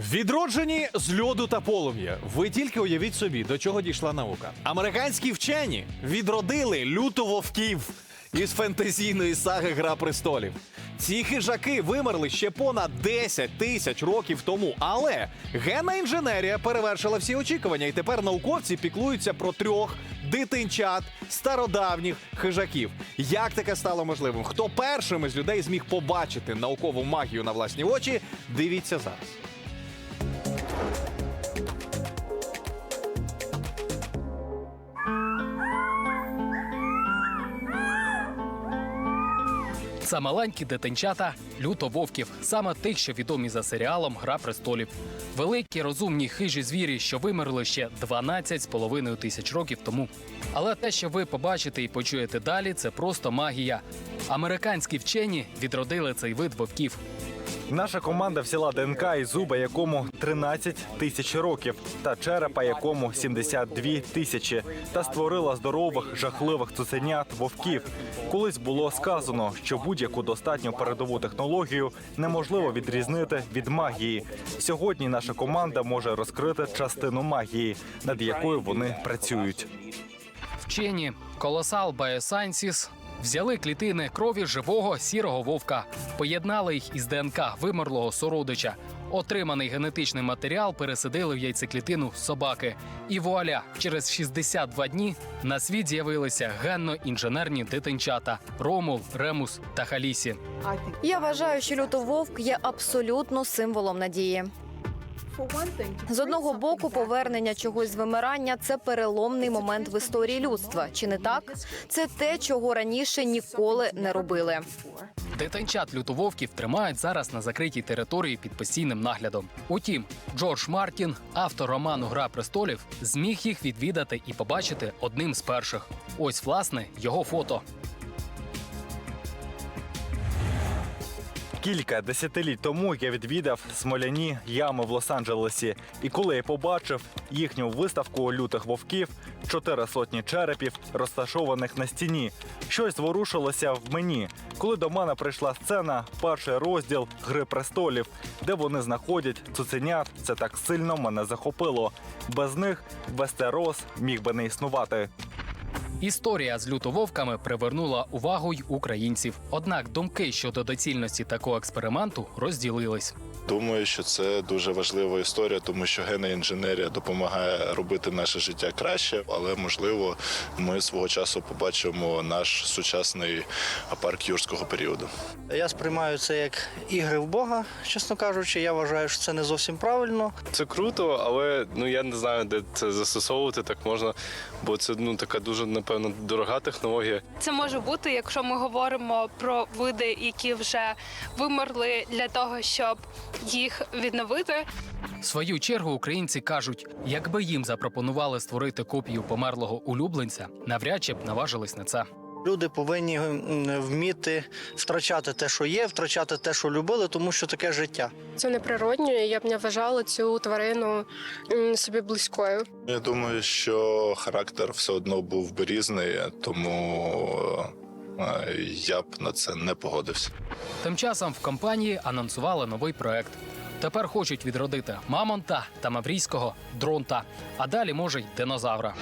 Відроджені з льоду та полум'я. Ви тільки уявіть собі, до чого дійшла наука. Американські вчені відродили люту вовків із фентезійної саги Гра престолів. Ці хижаки вимерли ще понад 10 тисяч років тому, але генна інженерія перевершила всі очікування, і тепер науковці піклуються про трьох дитинчат стародавніх хижаків. Як таке стало можливим? Хто першим із людей зміг побачити наукову магію на власні очі? Дивіться зараз. Це маленькі дитинчата лютововків, саме тих, що відомі за серіалом Гра престолів. Великі розумні хижі звірі, що вимерли ще 12 з половиною тисяч років тому. Але те, що ви побачите і почуєте далі, це просто магія. Американські вчені відродили цей вид вовків. Наша команда взяла ДНК із зуба, якому 13 тисяч років, та черепа, якому 72 тисячі, та створила здорових, жахливих цуценят вовків. Колись було сказано, що будь-яку достатньо передову технологію неможливо відрізнити від магії. Сьогодні наша команда може розкрити частину магії, над якою вони працюють. Вчені Colossal Biosciences взяли клітини крові живого сірого вовка, поєднали їх із ДНК вимерлого сородича. Отриманий генетичний матеріал пересадили в яйцеклітину собаки. І вуаля, через 62 дні на світ з'явилися генно-інженерні дитинчата Ромул, Ремус та Халісі. Я вважаю, що лютововк є абсолютно символом надії. З одного боку, повернення чогось з вимирання це переломний момент в історії людства. Чи не так? Це те, чого раніше ніколи не робили. Дитинчат лютововків тримають зараз на закритій території під постійним наглядом. Утім, Джордж Мартін, автор роману Гра престолів, зміг їх відвідати і побачити одним з перших. Ось власне його фото. Кілька десятиліть тому я відвідав смоляні ями в Лос-Анджелесі, і коли я побачив їхню виставку лютих вовків, чотири сотні черепів, розташованих на стіні, щось зворушилося в мені. Коли до мене прийшла сцена, перший розділ Гри престолів, де вони знаходять цуценят, це так сильно мене захопило. Без них Вестерос міг би не існувати. Історія з лютововками привернула увагу й українців. Однак думки щодо доцільності такого експерименту розділились. Думаю, що це дуже важлива історія, тому що генна інженерія допомагає робити наше життя краще, але можливо, ми свого часу побачимо наш сучасний парк юрського періоду. Я сприймаю це як ігри в Бога, чесно кажучи. Я вважаю, що це не зовсім правильно. Це круто, але ну я не знаю, де це застосовувати так можна, бо це ну така дуже напевно дорога технологія. Це може бути, якщо ми говоримо про види, які вже вимерли для того, щоб їх відновити. В свою чергу українці кажуть, якби їм запропонували створити копію померлого улюбленця, навряд чи б наважились на це. Люди повинні вміти втрачати те, що є, втрачати те, що любили, тому що таке життя. Це неприродньо, і я б не вважала цю тварину собі близькою. Я думаю, що характер все одно був би різний, тому е, я б на це не погодився. Тим часом в компанії анонсували новий проект. Тепер хочуть відродити мамонта та маврійського дронта, а далі може й динозавра.